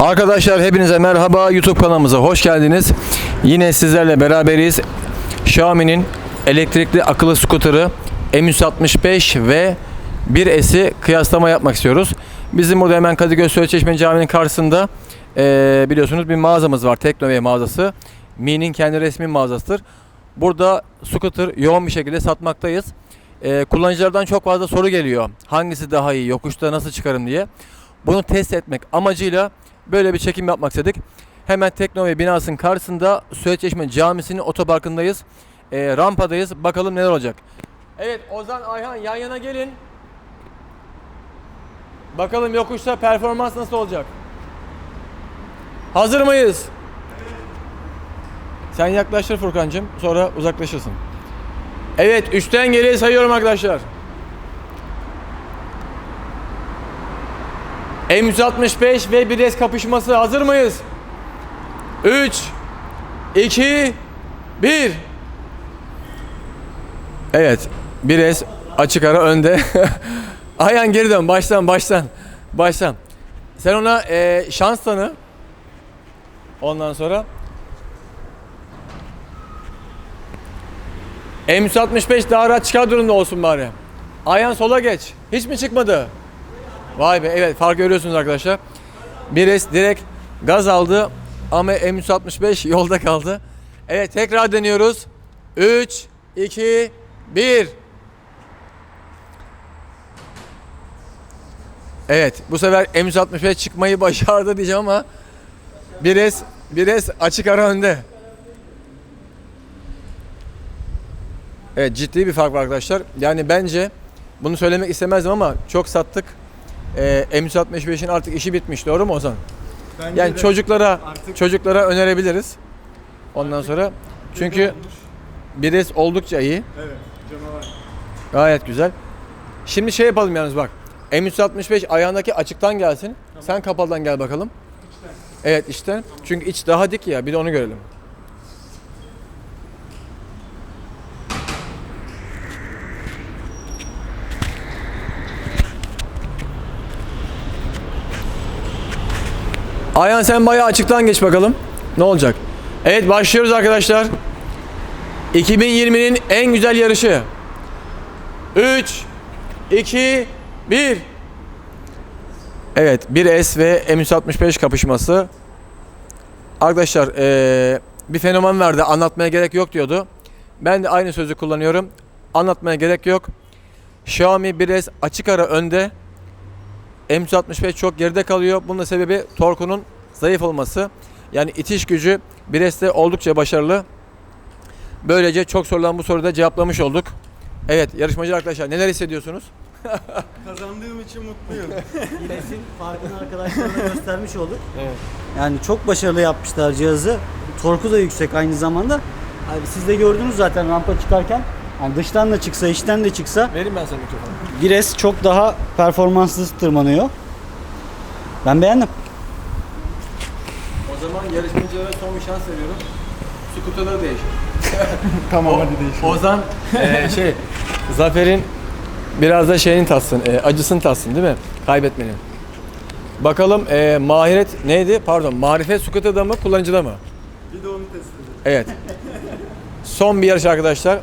Arkadaşlar hepinize merhaba YouTube kanalımıza hoş geldiniz. Yine sizlerle beraberiz. Xiaomi'nin elektrikli akıllı skuteri M165 ve 1S'i kıyaslama yapmak istiyoruz. Bizim burada hemen Kadıköy Söğütçeşme Camii'nin karşısında eee, biliyorsunuz bir mağazamız var. Teknovey mağazası. Mi'nin kendi resmi mağazasıdır. Burada scooter yoğun bir şekilde satmaktayız. Eee, kullanıcılardan çok fazla soru geliyor. Hangisi daha iyi, yokuşta nasıl çıkarım diye. Bunu test etmek amacıyla böyle bir çekim yapmak istedik. Hemen Teknova binasının karşısında Söğütçeşme Camisi'nin otoparkındayız. Ee, rampadayız. Bakalım neler olacak. Evet Ozan Ayhan yan yana gelin. Bakalım yokuşta performans nasıl olacak? Hazır mıyız? Sen yaklaştır Furkan'cığım. Sonra uzaklaşırsın. Evet 3'ten geriye sayıyorum arkadaşlar. M165 ve 1S kapışması hazır mıyız? 3 2 1 Evet 1S açık ara önde. Ayhan geri dön baştan baştan baştan. Sen ona eee, şans tanı. Ondan sonra M165 daha rahat çıkar durumda olsun bari. Ayhan sola geç. Hiç mi çıkmadı? Vay be evet fark görüyorsunuz arkadaşlar. 1S direkt gaz aldı ama M165 yolda kaldı. Evet tekrar deniyoruz. 3, 2, 1. Evet bu sefer M165 çıkmayı başardı diyeceğim ama 1S, 1S açık ara önde. Evet ciddi bir fark var arkadaşlar. Yani bence bunu söylemek istemezdim ama çok sattık. Ee, M165'in artık işi bitmiş doğru mu Ozan? Bence Yani de çocuklara artık çocuklara önerebiliriz. Ondan sonra çünkü olmuş. 1S oldukça iyi. Evet, canavar. Gayet güzel. Şimdi şey yapalım yalnız bak. M165 ayağındaki açıktan gelsin. Sen kapalıdan gel bakalım. Evet içten. Çünkü iç daha dik ya bir de onu görelim. Ayhan sen bayağı açıktan geç bakalım. Ne olacak? Evet başlıyoruz arkadaşlar. 2020'nin en güzel yarışı. 3 2 1 Evet 1S ve M165 kapışması. Arkadaşlar eee, bir fenomen verdi anlatmaya gerek yok diyordu. Ben de aynı sözü kullanıyorum. Anlatmaya gerek yok. Xiaomi 1S açık ara önde. M165 çok geride kalıyor. Bunun da sebebi torkunun zayıf olması. Yani itiş gücü 1S'te oldukça başarılı. Böylece çok sorulan bu soruyu da cevaplamış olduk. Evet yarışmacı arkadaşlar neler hissediyorsunuz? Kazandığım için mutluyum. Yines'in farkını arkadaşlarına göstermiş olduk. Evet. Yani çok başarılı yapmışlar cihazı. Torku da yüksek aynı zamanda. Abi siz de gördünüz zaten rampa çıkarken. Yani dıştan da çıksa, içten de çıksa Vereyim ben sana mikrofonu. Gires çok daha performanslı tırmanıyor. Ben beğendim. O zaman yarışmacılara son bir şans veriyorum. Skuterları değişir. tamam hadi değişelim. Ozan eee, şey Zafer'in biraz da şeyini tatsın, eee, acısını tatsın değil mi? Kaybetmenin. Bakalım eee, mahiret neydi? Pardon, marifet skuterda mı, kullanıcıda mı? Bir de onu test edelim. Evet. Son bir yarış arkadaşlar.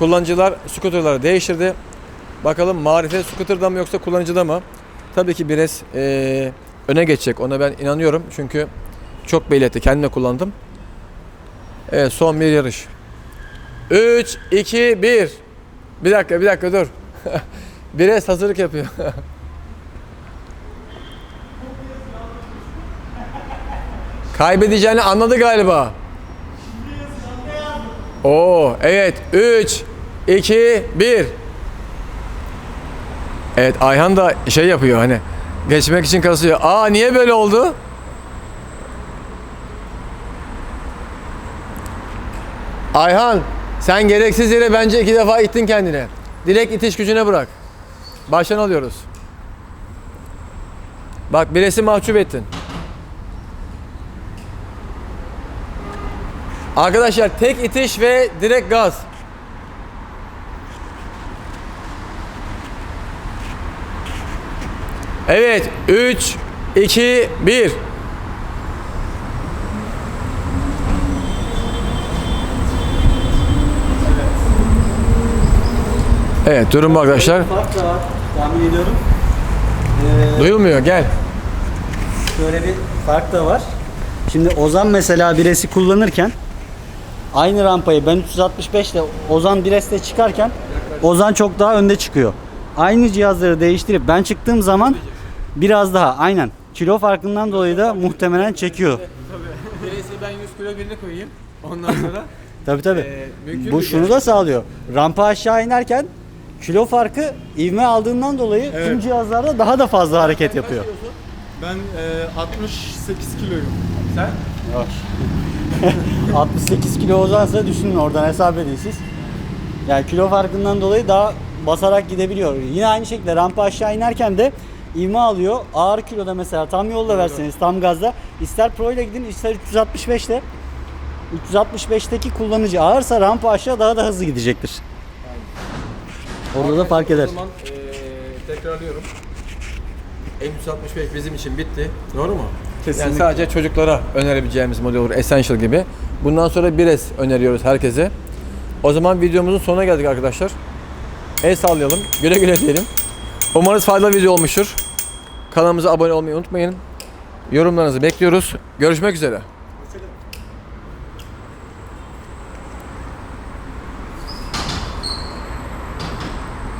Kullanıcılar skuterları değiştirdi. Bakalım marifet skuterda mı yoksa kullanıcıda mı? Tabii ki biraz eee, öne geçecek. Ona ben inanıyorum. Çünkü çok belli etti. Kendim de kullandım. Evet son bir yarış. 3, 2, 1. Bir dakika bir dakika dur. Biraz hazırlık yapıyor. Kaybedeceğini anladı galiba. Oo evet 3 2 1 Evet Ayhan da şey yapıyor hani geçmek için kasıyor. Aa niye böyle oldu? Ayhan sen gereksiz yere bence iki defa ittin kendine. Direkt itiş gücüne bırak. Baştan alıyoruz. Bak birisi mahcup ettin. Arkadaşlar tek itiş ve direkt gaz. Evet 3 2, 1. Evet durum bu arkadaşlar. Fark da var tahmin ediyorum. Ee, Duyulmuyor gel. şöyle bir fark da var. Şimdi Ozan mesela biresi kullanırken aynı rampayı ben 365 ile Ozan bireste çıkarken Ozan çok daha önde çıkıyor. Aynı cihazları değiştirip ben çıktığım zaman biraz daha aynen kilo farkından dolayı da muhtemelen çekiyor. Birisi ben 100 kilo birini koyayım. Ondan sonra Tabii tabii. Ee, mümkün Bu şunu da sağlıyor. Rampa aşağı inerken kilo farkı ivme aldığından dolayı tüm Evet. cihazlarda daha da fazla hareket yapıyor. Ben e, 68 kiloyum. sen 68 kilo ozansa düşünün oradan hesap edin siz. Yani kilo farkından dolayı daha basarak gidebiliyor. Yine aynı şekilde rampa aşağı inerken de ivme alıyor. Ağır kiloda mesela tam yolda verseniz tam gazda ister Pro ile gidin ister 365'te 365'teki kullanıcı ağırsa rampa aşağı daha da hızlı gidecektir. Orada da fark eder. O zaman eee, tekrarlıyorum. M365 bizim için bitti. Doğru mu? Kesinlikle. Yani sadece çocuklara önerebileceğimiz model olur. Essential gibi. Bundan sonra 1S öneriyoruz herkese. O zaman videomuzun sonuna geldik arkadaşlar. El sallayalım. Güle güle diyelim. Umarız faydalı video olmuştur. Kanalımıza abone olmayı unutmayın. Yorumlarınızı bekliyoruz. Görüşmek üzere.